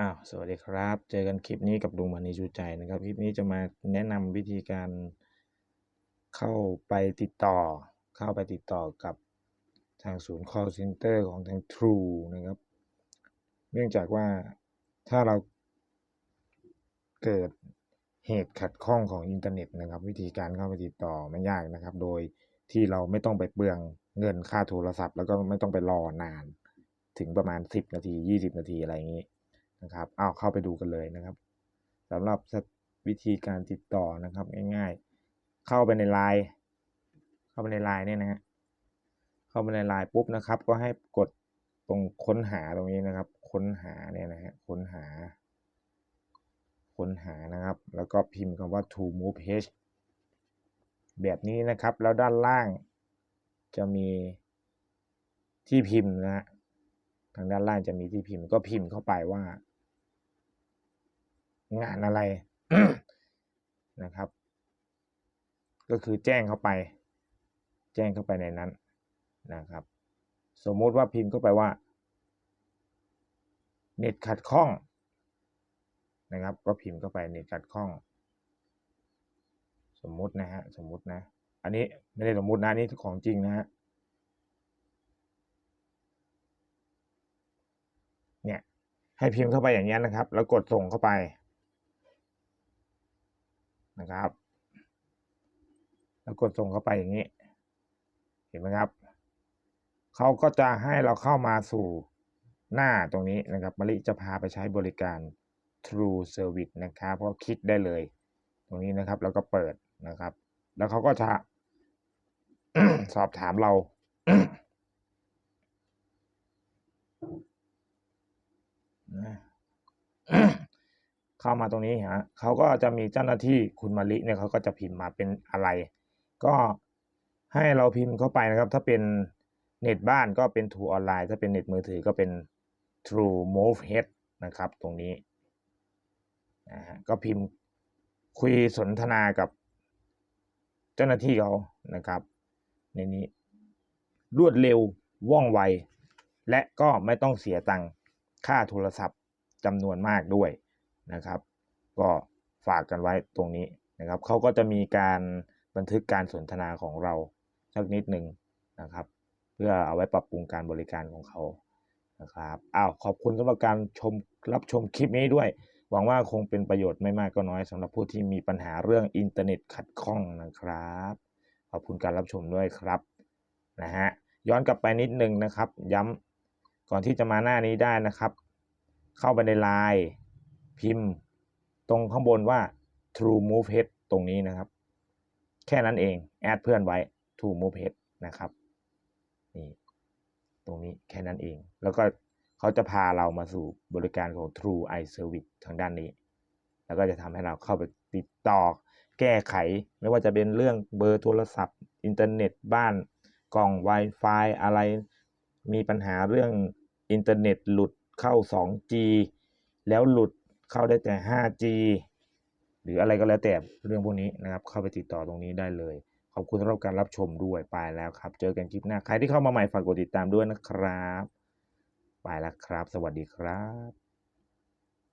อ้าวสวัสดีครับ เจอกันคลิปนี้กับลุงมณีชูใจนะครับ คลิปนี้จะมาแนะนำวิธีการเข้าไปติดต่อ เข้าไปติดต่อกับทางศูนย์ call center ของทาง True นะครับ เนื่องจากว่าถ้าเราเกิดเหตุขัดข้องของอินเทอร์เน็ตนะครับ วิธีการเข้าไปติดต่อไม่ยากนะครับ โดยที่เราไม่ต้องไปเปลืองเงินค่าโทรศัพท์ แล้วก็ไม่ต้องไปรอนานถึงประมาณ 10 นาที 20 นาทีอะไรอย่างนี้ นะครับเอาเข้าไปดูกันเลยนะครับสำหรับวิธีการติดต่อนะครับง่ายๆ เข้าไปในไลน์เข้าไปในไลน์เนี่ยนะฮะเข้าไปในไลน์ปุ๊บนะครับ ก็ให้กดตรงค้นหาตรงนี้นะครับ ค้นหาเนี่ยนะฮะค้นหา ค้นหานะครับ แล้วก็พิมพ์คำว่า to move page แบบนี้นะครับ แล้วด้านล่างจะมีที่พิมพ์นะฮะทางด้านล่างจะมีที่พิมพ์ก็พิมพ์เข้าไปว่า งานอะไรนะครับ ก็คือแจ้งเข้าไป แจ้งเข้าไปในนั้นนะครับ สมมุติว่าพิมพ์เข้าไปว่า เน็ตขัดข้องนะครับ ก็พิมพ์เข้าไปเน็ตขัดข้อง สมมุตินะฮะสมมุตินะ อันนี้ไม่ได้สมมุตินะนี่ของจริงนะฮะเนี่ยให้พิมพ์เข้าไปอย่างนี้นะครับ แล้วกดส่งเข้าไป นะครับ แล้วกดส่งเข้าไปอย่างนี้ เห็นไหมครับเขาก็จะให้เราเข้ามาสู่หน้าตรงนี้นะครับมะลิจะพาไปใช้บริการ True Service นะครับก็คลิกได้เลย ตรงนี้นะครับแล้วก็เปิดนะครับ แล้วเขาก็จะสอบถามเรา เข้ามาตรงนี้ฮะเขาก็จะมีเจ้าหน้าที่คุณมาลิเนี่ยเขาก็จะพิมพ์มาเป็นอะไร ก็ให้เราพิมพ์เข้าไปนะครับ ถ้าเป็นเน็ตบ้านก็เป็น True ออนไลน์ถ้าเป็นเน็ตมือถือก็เป็น True Move Head นะครับตรงนี้นะฮะก็พิมพ์คุยสนทนากับเจ้าหน้าที่เขานะครับในนี้รวดเร็วว่องไว และก็ไม่ต้องเสียตังค่าโทรศัพท์จำนวนมากด้วย นะครับ ก็ฝากกันไว้ตรงนี้นะครับเขาก็จะมีการบันทึกการสนทนาของเราสักนิดหนึ่งนะครับ เพื่อเอาไว้ปรับปรุงการบริการของเขานะครับอ้าวขอบคุณสำหรับการชมรับชมคลิปนี้ด้วย หวังว่าคงเป็นประโยชน์ไม่มากก็น้อยสำหรับผู้ที่มีปัญหาเรื่องอินเทอร์เน็ตขัดข้องนะครับ ขอบคุณการรับชมด้วยครับนะฮะย้อนกลับไปนิดนึงนะครับ ย้ำก่อนที่จะมาหน้านี้ได้นะครับ เข้าไปในไลน์ พิมพ์ตรงข้างบนว่า True Move Head ตรงนี้นะครับ แค่นั้นเอง แอดเพื่อนไว้ True Move Head นะครับนี่ตรงนี้แค่นั้นเอง แล้วก็เขาจะพาเรามาสู่บริการของ True i Service ทางด้านนี้ แล้วก็จะทำให้เราเข้าไปติดต่อ แก้ไข ไม่ว่าจะเป็นเรื่องเบอร์โทรศัพท์ อินเทอร์เน็ตบ้านกล่อง Wi-Fi อะไร มีปัญหาเรื่องอินเทอร์เน็ตหลุดเข้า 2G แล้วหลุด เข้าได้แต่ 5G หรืออะไรก็แล้วแต่เรื่องพวกนี้นะครับ เข้าไปติดต่อตรงนี้ได้เลย ขอบคุณสำหรับการรับชมด้วยไปแล้วครับ เจอกันคลิปหน้า ใครที่เข้ามาใหม่ฝากกดติดตามด้วยนะครับ ไปแล้วครับ สวัสดีครับ